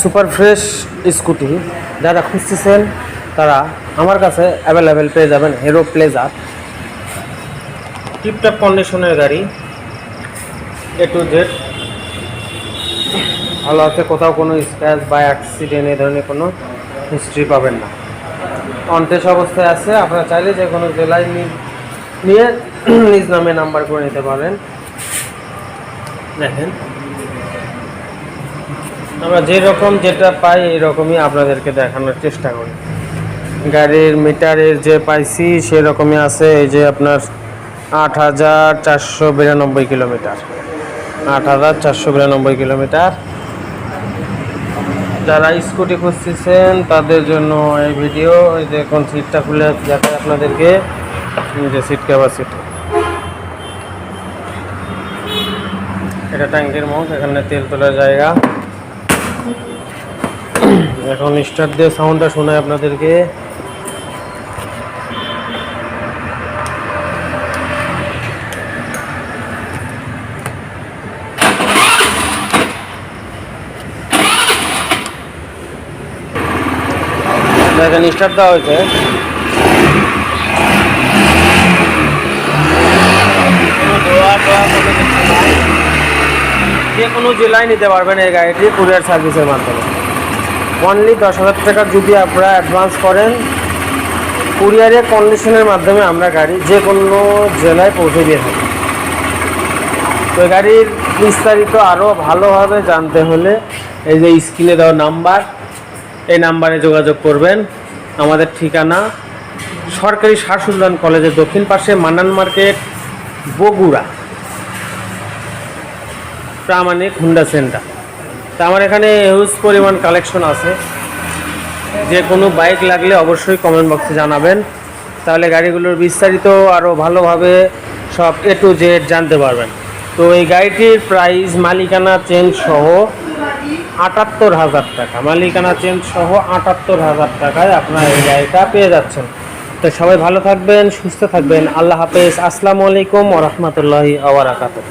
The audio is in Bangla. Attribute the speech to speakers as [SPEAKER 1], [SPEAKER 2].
[SPEAKER 1] সুপার ফ্রেশ স্কুটি যারা খুঁজতেছেন, তারা আমার কাছে অ্যাভেলেবেল পেয়ে যাবেন হিরো প্লেজার টিপটপ কন্ডিশনের গাড়ি এ টু জেড ভালো আছে, কোথাও কোনো স্ক্র্যাচ বা অ্যাক্সিডেন্ট এই ধরনের কোনো হিস্ট্রি পাবেন না। অনটেস অবস্থায় আছে, আপনারা চাইলে যে কোনো জেলায় নিয়ে নিজ নামে নাম্বার করে নিতে পারেন। দেখেন। আমরা যেরকম যেটা পাই এরকমই আপনাদেরকে দেখানোর চেষ্টা করি। গাড়ির মিটারের যে পাইছি সেরকমই আছে, এই যে আপনার আট হাজার চারশো বিরানব্বই কিলোমিটার। আট হাজার চারশো বিরানব্বই কিলোমিটার। যারা স্কুটি খুঁজতেছেন, তাদের জন্য এই ভিডিও, এই যে কোন সিটটা খুলে যাতে আপনাদেরকে। যে সিট ক্যাপাসিটি এটা ট্যাঙ্কের মুখ এখানে তেল তোলার জায়গা। এখন স্টার্ট দিয়ে সাউন্ডটা শোনায় আপনাদেরকে দেখেন স্টার্ট দেওয়া হয়েছে। যে কোনো জেলায় নিতে পারবেন এই গাড়িটি কুরিয়ার সার্ভিসের মাধ্যমে অনলি দশ হাজার টাকা যদি আপনারা অ্যাডভান্স করেন কুরিয়ারে কন্ডিশনের মাধ্যমে আমরা গাড়ি যে কোনো জেলায় পৌঁছে দিয়ে থাকি। তো গাড়ির বিস্তারিত আরও ভালোভাবে জানতে হলে এই যে স্ক্রিনে দেওয়া নাম্বার, এই নাম্বারে যোগাযোগ করবেন। আমাদের ঠিকানা সরকারি শাসুদান কলেজের দক্ষিণ পাশে Mannan market, Bogura. Pramanik Honda centre. তা আমার এখানে হিউজ পরিমাণ কালেকশন আছে। যে কোনো বাইক লাগলে অবশ্যই কমেন্ট বক্সে জানাবেন। তাহলে গাড়িগুলোর বিস্তারিত আরও ভালোভাবে সব এ টু জেড জানতে পারবেন। তো এই গাড়িটির প্রাইস মালিকানা চেঞ্জ সহ আটাত্তর হাজার টাকা। মালিকানা চেঞ্জ সহ আটাত্তর হাজার টাকায় আপনার এই গাড়িটা পেয়ে যাচ্ছেন। তো সবাই ভালো থাকবেন, সুস্থ থাকবেন। আল্লাহ হাফেজ। আসসালামু আলাইকুম ওরহমতুল্লাহি আবরাকাতুহ